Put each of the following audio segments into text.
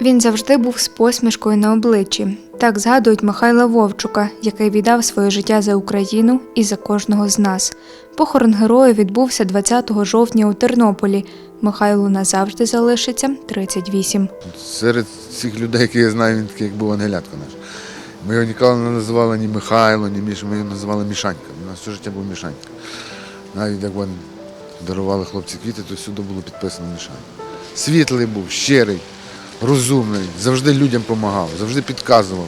Він завжди був з посмішкою на обличчі. Так згадують Михайла Вовчука, який віддав своє життя за Україну і за кожного з нас. Похорон героя відбувся 20 жовтня у Тернополі. Михайлу назавжди залишиться 38. Серед цих людей, які я знаю, він такий, як був ангелятко наш. Ми його ніколи не називали ні Михайло, ні Міша, ми його називали Мішанька. У нас все життя був Мішанька. Навіть як вони дарували хлопці квіти, то всюди було підписано Мішанька. Світлий був, щирий, розумний, завжди людям допомагав, завжди підказував.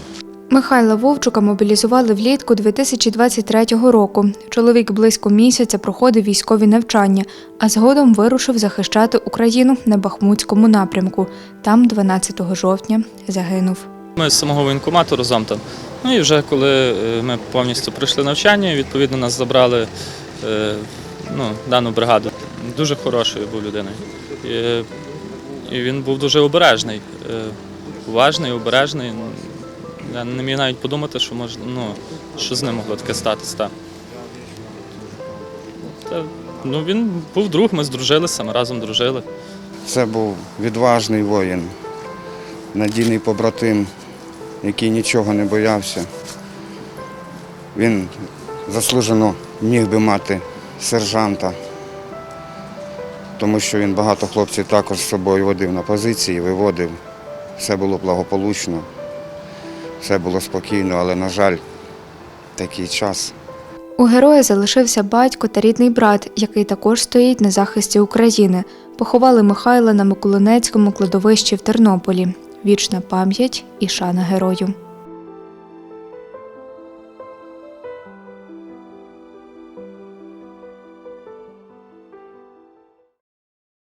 Михайла Вовчука мобілізували влітку 2023 року. Чоловік близько місяця проходив військові навчання, а згодом вирушив захищати Україну на Бахмутському напрямку. Там 12 жовтня загинув. Ми з самого воєнкомату разом там. Ну і вже коли е, ми повністю пройшли навчання, відповідно нас забрали е, ну, дану бригаду. Дуже хорошою був людиною. І, він був дуже обережний, е, уважний, обережний. Я не міг навіть подумати, що може, ну, що з ним могло таке статися. Та. Та, ну, він був друг, ми здружилися, ми разом дружили. Це був відважний воїн, надійний побратим, який нічого не боявся. Він заслужено міг би мати сержанта, тому що він багато хлопців також з собою водив на позиції, виводив. Все було благополучно, все було спокійно, але, на жаль, такий час. У героя залишився батько та рідний брат, який також стоїть на захисті України. Поховали Михайла на Миколинецькому кладовищі в Тернополі. Вічна пам'ять і шана герою.